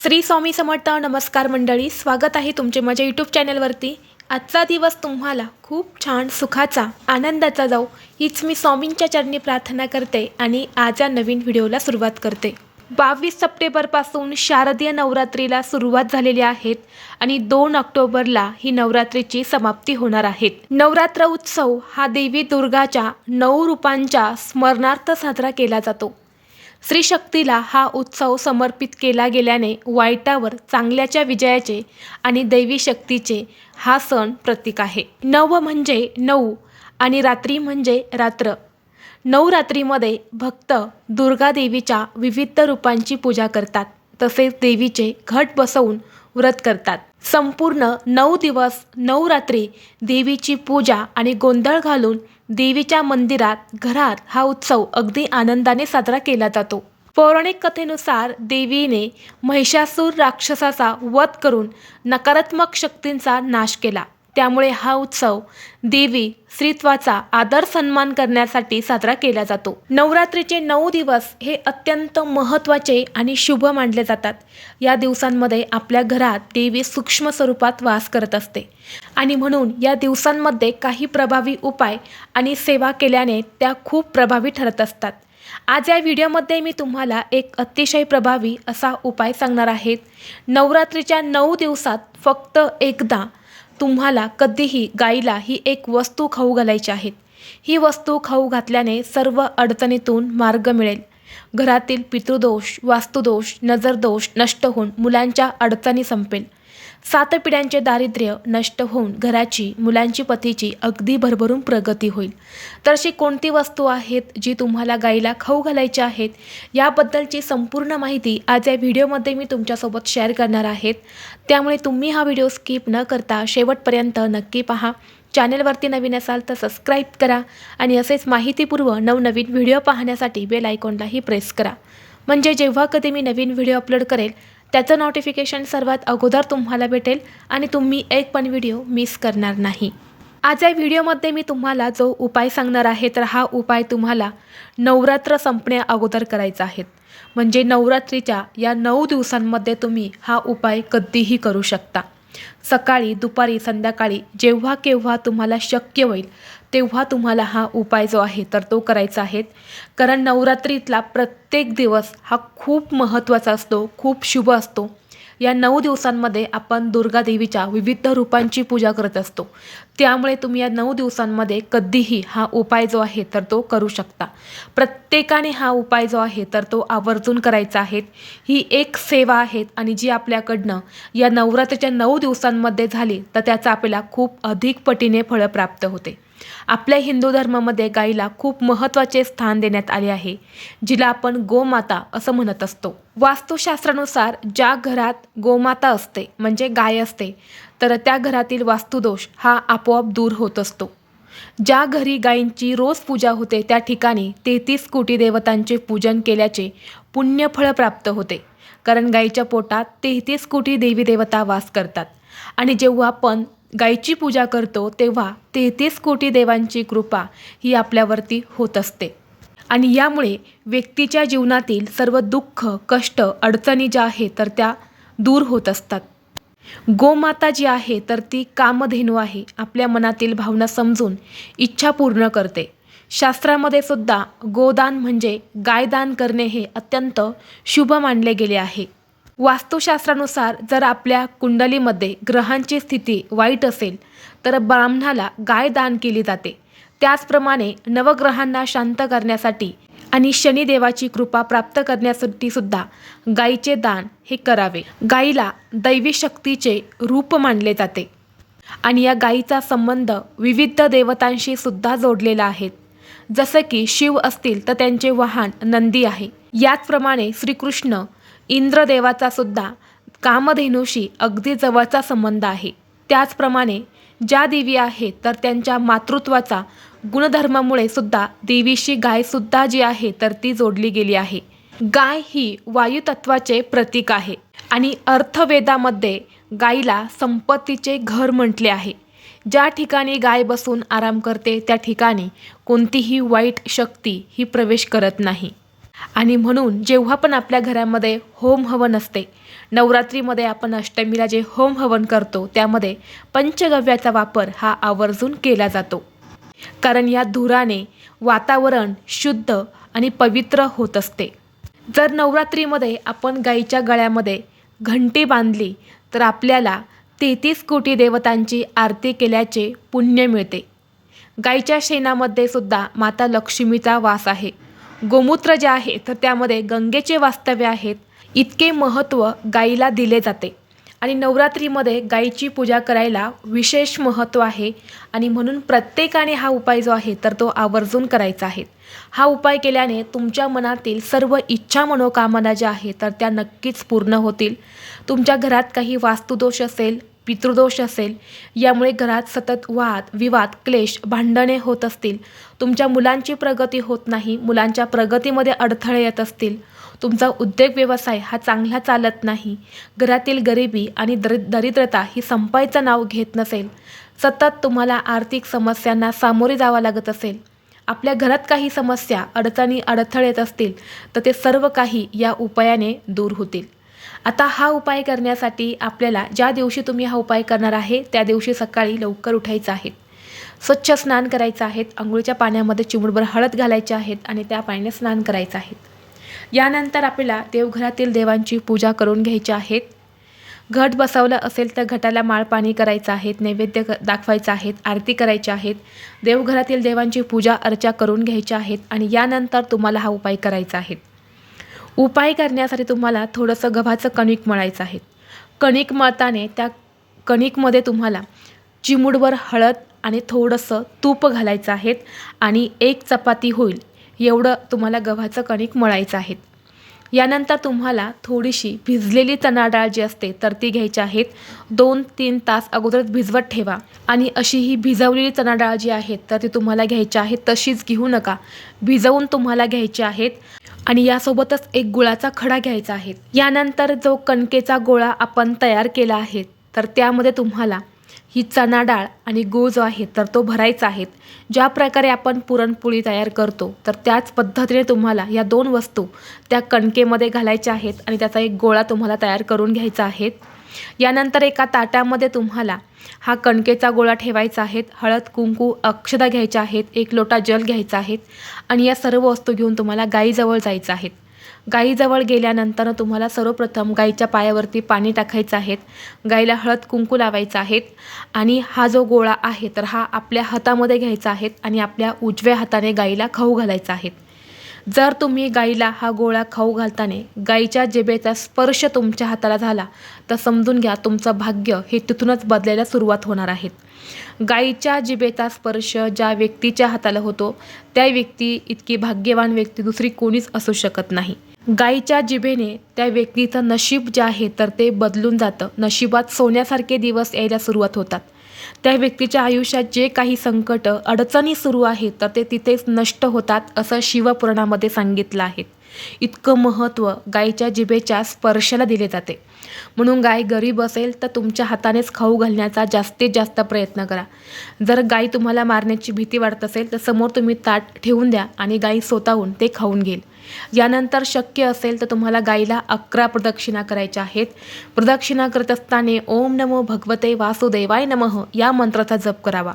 श्री स्वामी समर्थ नमस्कार मंडळी स्वागत आहे तुमचे माझ्या यूट्यूब चॅनलवरती आजचा दिवस तुम्हाला खूप छान सुखाचा आनंदाचा जाऊ हीच मी स्वामींच्या चरणी प्रार्थना करते आणि आज या नवीन व्हिडिओला सुरुवात करते. बावीस सप्टेंबरपासून शारदीय नवरात्रीला सुरुवात झालेली आहेत आणि दोन ऑक्टोबरला ही नवरात्रीची समाप्ती होणार आहेत नवरात्र उत्सव हा देवी दुर्गाच्या नऊ रूपांच्या स्मरणार्थ साजरा केला जातो. स्त्रीशक्तीला हा उत्सव समर्पित केला गेल्याने वाईटावर चांगल्याच्या विजयाचे आणि दैवी शक्तीचे हा सण प्रतीक आहे. नव म्हणजे नऊ आणि रात्री म्हणजे रात्र. नवरात्रीमध्ये भक्त दुर्गा देवीच्या विविध रूपांची पूजा करतात तसेच देवीचे घट बसवून व्रत करतात. संपूर्ण नऊ दिवस नऊ रात्री देवीची पूजा आणि गोंधळ घालून देवीच्या मंदिरात घरात हा उत्सव अगदी आनंदाने साजरा केला जातो. पौराणिक कथेनुसार देवीने महिषासूर राक्षसाचा वध करून नकारात्मक शक्तींचा नाश केला. त्यामुळे हा उत्सव देवी स्त्रीत्वाचा आदर सन्मान करण्यासाठी साजरा केला जातो. नवरात्रीचे नऊ दिवस हे अत्यंत महत्त्वाचे आणि शुभ मानले जातात. या दिवसांमध्ये आपल्या घरात देवी सूक्ष्म स्वरूपात वास करत असते. आणि म्हणून या दिवसांमध्ये काही प्रभावी उपाय आणि सेवा केल्याने त्या खूप प्रभावी ठरत असतात. आज या व्हिडिओमध्ये मी तुम्हाला एक अतिशय प्रभावी असा उपाय सांगणार आहेत नवरात्रीच्या नऊ दिवसात फक्त एकदा तुम्हाला कधीही गाईला ही एक वस्तू खाऊ घालायची आहेत ही वस्तू खाऊ घातल्याने सर्व अडचणीतून मार्ग मिळेल. घरातील पितृदोष वास्तुदोष नजरदोष नष्ट होऊन मुलांच्या अडचणी संपेल. सात पिढ्यांचे दारिद्र्य नष्ट होऊन घराची मुलांची पतीची अगदी भरभरून प्रगती होईल. तर अशी कोणती वस्तू आहेत जी तुम्हाला गाईला खाऊ घालायची आहेत? याबद्दलची संपूर्ण माहिती आज या व्हिडिओमध्ये मी तुमच्यासोबत शेअर करणार आहेत. त्यामुळे तुम्ही हा व्हिडिओ स्किप न करता शेवटपर्यंत नक्की पहा. चॅनलवरती नवीन असाल तर सबस्क्राईब करा आणि असेच माहितीपूर्व नवनवीन व्हिडिओ पाहण्यासाठी बेल आयकॉनलाही प्रेस करा. म्हणजे जेव्हा कधी मी नवीन व्हिडिओ अपलोड करेल त्याचं नोटिफिकेशन सर्वात अगोदर तुम्हाला भेटेल आणि तुम्ही एक पण व्हिडिओ मिस करणार नाही. आज या व्हिडिओमध्ये मी तुम्हाला जो उपाय सांगणार आहे तर हा उपाय तुम्हाला नवरात्र संपण्या अगोदर करायचा आहे. म्हणजे नवरात्रीच्या या नऊ दिवसांमध्ये तुम्ही हा उपाय कधीही करू शकता. सकाळी दुपारी संध्याकाळी जेव्हा केव्हा तुम्हाला शक्य होईल तेव्हा तुम्हाला हा उपाय जो आहे तर तो करायचा आहे. कारण नवरात्रीतला प्रत्येक दिवस हा खूप महत्त्वाचा असतो खूप शुभ असतो. या नऊ दिवसांमध्ये आपण दुर्गा देवीच्या विविध रूपांची पूजा करत असतो. त्यामुळे तुम्ही या नऊ दिवसांमध्ये कधीही हा उपाय जो आहे तर तो करू शकता. प्रत्येकाने हा उपाय जो आहे तर तो आवर्जून करायचा आहे. ही एक सेवा आहे आणि जी आपल्याकडनं या नवरात्रीच्या नऊ दिवसांमध्ये झाली तर त्याचा आपल्याला खूप अधिक पटीने फळं प्राप्त होते. आपल्या हिंदू धर्मामध्ये गाईला खूप महत्त्वाचे स्थान देण्यात आले आहे जिला आपण गोमाता असं म्हणत असतो. वास्तुशास्त्रानुसार ज्या घरात गोमाता असते म्हणजे गाय असते तर त्या घरातील वास्तुदोष हा आपोआप दूर होत असतो. ज्या घरी गायींची रोज पूजा होते त्या ठिकाणी तेहतीस कोटी देवतांचे पूजन केल्याचे पुण्यफळ प्राप्त होते. कारण गायीच्या पोटात तेहतीस कोटी देवी देवता वास करतात. आणि जेव्हा आपण गायीची पूजा करतो तेव्हा तेहतीस कोटी देवांची कृपा ही आपल्यावरती होत असते. आणि यामुळे व्यक्तीच्या जीवनातील सर्व दुःख कष्ट अडचणी ज्या आहेत तर त्या दूर होत असतात. गोमाता जी आहे तर ती कामधेनू आहे. आपल्या मनातील भावना समजून इच्छा पूर्ण करते. शास्त्रामध्ये सुद्धा गोदान म्हणजे गायदान करणे हे अत्यंत शुभ मानले गेले आहे. वास्तुशास्त्रानुसार जर आपल्या कुंडलीमध्ये ग्रहांची स्थिती वाईट असेल तर ब्राह्मणाला गाय दान केली जाते. त्याचप्रमाणे नवग्रहांना शांत करण्यासाठी आणि शनिदेवाची कृपा प्राप्त करण्यासाठी सुद्धा गायीचे दान हे करावे. गायीला दैवी शक्तीचे रूप मानले जाते आणि या गायीचा संबंध विविध देवतांशी सुद्धा जोडलेला आहे. जसं की शिव असतील तर त्यांचे वाहन नंदी आहे. याचप्रमाणे श्रीकृष्ण इंद्रदेवाचा सुद्धा कामधेनूशी अगदी जवळचा संबंध आहे. त्याचप्रमाणे ज्या देवी आहेत तर त्यांच्या मातृत्वाचा गुणधर्मामुळे सुद्धा देवीशी गायसुद्धा जी आहे तर ती जोडली गेली आहे. गाय ही वायुतत्वाचे प्रतीक आहे आणि अर्थवेदामध्ये गायीला संपत्तीचे घर म्हटले आहे. ज्या ठिकाणी गाय बसून आराम करते त्या ठिकाणी कोणतीही वाईट शक्ती ही प्रवेश करत नाही. आणि म्हणून जेव्हा पण आपल्या घरामध्ये होम हवन असते नवरात्रीमध्ये आपण अष्टमीला जे होम हवन करतो त्यामध्ये पंचगव्याचा वापर हा आवर्जून केला जातो. कारण या धुराने वातावरण शुद्ध आणि पवित्र होत असते. जर नवरात्रीमध्ये आपण गाईच्या गळ्यामध्ये घंटी बांधली तर आपल्याला तेहतीस कोटी देवतांची आरती केल्याचे पुण्य मिळते. गाईच्या शेणामध्ये सुद्धा माता लक्ष्मीचा वास आहे. गोमूत्र जे आहे तर त्यामध्ये गंगेचे वास्तव्य आहेत. इतके महत्त्व गाईला दिले जाते. आणि नवरात्रीमध्ये गाईची पूजा करायला विशेष महत्त्व आहे. आणि म्हणून प्रत्येकाने हा उपाय जो आहे तर तो आवर्जून करायचा आहे. हा उपाय केल्याने तुमच्या मनातील सर्व इच्छा मनोकामना ज्या आहेत तर त्या नक्कीच पूर्ण होतील. तुमच्या घरात काही वास्तुदोष असेल पितृदोष असेल यामुळे घरात सतत वाद विवाद क्लेश भांडणे होत असतील. तुमच्या मुलांची प्रगती होत नाही मुलांच्या प्रगतीमध्ये अडथळे येत असतील. तुमचा उद्योग व्यवसाय हा चांगला चालत नाही. घरातील गरिबी आणि दरि दरिद्रता ही संपायचं नाव घेत नसेल. सतत तुम्हाला आर्थिक समस्यांना सामोरे जावं लागत असेल. आपल्या घरात काही समस्या अडचणी अडथळे येत असतील तर ते सर्व काही या उपायाने दूर होतील. आता हा उपाय करण्यासाठी आपल्याला ज्या दिवशी तुम्ही हा उपाय करणार आहे त्या दिवशी सकाळी लवकर उठायचं आहे. स्वच्छ स्नान करायचं आहेत आंघोळीच्या पाण्यामध्ये चिमुडभर हळद घालायची आहेत आणि त्या पाण्याने स्नान करायचं आहे. यानंतर आपल्याला देवघरातील देवांची पूजा करून घ्यायची आहेत घट बसवलं असेल तर घटाला माळ पाणी करायचं आहेत नैवेद्य दाखवायचं आहेत आरती करायची आहेत देवघरातील देवांची पूजा अर्चा करून घ्यायच्या आहेत आणि यानंतर तुम्हाला हा उपाय करायचा आहे. उपाय करण्यासाठी तुम्हाला थोडंसं गव्हाचं कणिक मळायचं आहे. कणिक मळताने त्या कणिकमध्ये तुम्हाला चिमुडवर हळद आणि थोडंसं तूप घालायचं आहे आणि एक चपाती होईल. एवढं तुम्हाला गव्हाचं कणिक मळायचं आहे. यानंतर तुम्हाला थोडीशी भिजलेली चणा डाळ जी असते तर ती घ्यायची आहेत. दोन तीन तास अगोदरच भिजवत ठेवा. आणि अशी ही भिजवलेली चणा डाळ जी आहे तर ती तुम्हाला घ्यायची आहे. तशीच घेऊ नका. भिजवून तुम्हाला घ्यायची आहेत. आणि यासोबतच एक गुळाचा खडा घ्यायचा आहे. यानंतर जो कणकेचा गोळा आपण तयार केला आहे तर त्यामध्ये तुम्हाला ही चणा डाळ आणि गूळ जो आहे तर तो भरायचा आहे. ज्या प्रकारे आपण पुरणपोळी तयार करतो तर त्याच पद्धतीने तुम्हाला या दोन वस्तू त्या कणकेमध्ये घालायच्या आहेत आणि त्याचा एक गोळा तुम्हाला तयार करून घ्यायचा आहे. यानंतर एका ताटामध्ये तुम्हाला हा कणकेचा गोळा ठेवायचा आहे. हळद कुंकू अक्षदा घ्यायच्या आहेत. एक लोटा जल घ्यायचा आहे. आणि या सर्व वस्तू घेऊन तुम्हाला गाईजवळ जायचं आहे. गाईजवळ गेल्यानंतर तुम्हाला सर्वप्रथम गाईच्या पायावरती पाणी टाकायचं आहेत गाईला हळद कुंकू लावायचं आहेत आणि हा जो गोळा आहे तर हा आपल्या हातामध्ये घ्यायचा आहे आणि आपल्या उजव्या हाताने गाईला खाऊ घालायचा आहे जर तुम्ही गाईला हा गोळा खाऊ घालताना गाईच्या जेबेचा स्पर्श तुमच्या हाताला झाला तर समजून घ्या तुमचं भाग्य हे तिथूनच बदलायला सुरुवात होणार आहे. गाईच्या जिबेचा स्पर्श ज्या व्यक्तीच्या हाताला होतो त्या व्यक्ती इतकी भाग्यवान व्यक्ती दुसरी कोणीच असू शकत नाही. गाईच्या जिभेने त्या व्यक्तीचं नशीब जे आहे तर ते बदलून जातं. नशिबात सोन्यासारखे दिवस यायला सुरुवात होतात. त्या व्यक्तीच्या आयुष्यात जे काही संकट अडचणी सुरू आहेत तर ते तिथेच नष्ट होतात असं शिवपुराणामध्ये सांगितलं आहे. इतकं महत्त्व गायीच्या जिभेच्या स्पर्शाला दिले जाते. म्हणून गाय गरीब असेल तर तुमच्या हातानेच खाऊ घालण्याचा जास्तीत जास्त प्रयत्न करा. जर गाय तुम्हाला मारण्याची भीती वाटत असेल तर समोर तुम्ही ताट ठेवून द्या आणि गाई स्वतःहून ते खाऊन घेईल. यानंतर शक्य असेल तर तुम्हाला गाईला अकरा प्रदक्षिणा करायच्या आहेत. प्रदक्षिणा करत असताना ओम नमो भगवते वासुदेवाय नमः या मंत्राचा जप करावा.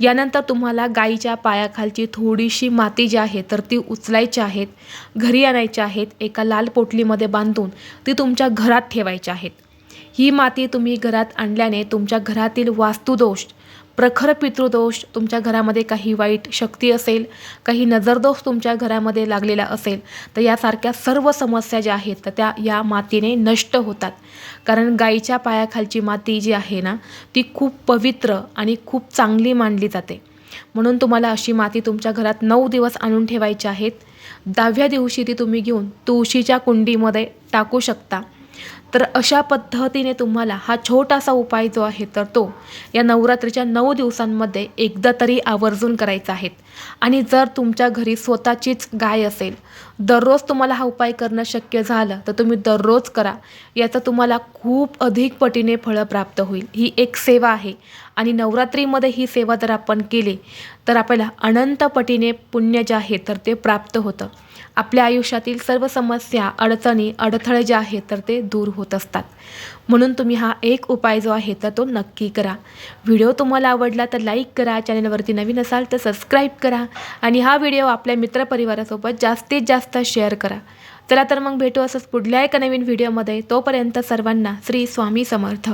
यानंतर तुम्हाला गाईच्या पायाखालची थोडीशी माती जी आहे तर ती उचलायची आहेत घरी आणायची आहेत एका लाल पोटलीमध्ये बांधून ती तुमच्या घरात ठेवायची आहेत. ही माती तुम्ही घरात आणल्याने तुमच्या घरातील वास्तुदोष प्रखर पितृदोष तुमच्या घरामध्ये काही वाईट शक्ती असेल काही नजरदोष तुमच्या घरामध्ये लागलेला असेल तर यासारख्या सर्व समस्या ज्या आहेत तर त्या या मातीने नष्ट होतात. कारण गाईच्या पायाखालची माती जी आहे ना ती खूप पवित्र आणि खूप चांगली मानली जाते. म्हणून तुम्हाला अशी माती तुमच्या घरात नऊ दिवस आणून ठेवायची आहेत. दहाव्या दिवशी ती तुम्ही घेऊन तुळशीच्या कुंडीमध्ये टाकू शकता. तर अशा पद्धतीने तुम्हाला हा छोटासा उपाय जो आहे तर तो या नवरात्रीच्या नऊ दिवसांमध्ये एकदा तरी आवर्जून करायचा आहे. आणि जर तुमच्या घरी स्वतःचीच गाय असेल दररोज तुम्हाला हा उपाय करणं शक्य झालं तर तुम्ही दररोज करा. याचा तुम्हाला खूप अधिक पटीने फळं प्राप्त होईल. ही एक सेवा आहे. आणि नवरात्रीमध्ये ही सेवा जर आपण केली तर आपल्याला अनंत पटीने पुण्य जे आहे तर ते प्राप्त होतं. आपल्या आयुष्यातील सर्व समस्या अडचणी अडथळे जे आहेत तर ते दूर होत असतात. म्हणून तुम्ही हा एक उपाय जो आहे तर तो नक्की करा. व्हिडिओ तुम्हाला आवडला तर लाईक करा. चॅनलवरती नवीन असाल तर सबस्क्राईब करा. आणि हा व्हिडिओ आपल्या मित्रपरिवारासोबत जास्तीत जास्त शेअर करा. चला तर मग भेटू असंच पुढल्या एका नवीन व्हिडिओमध्ये. तोपर्यंत सर्वांना श्री स्वामी समर्थ.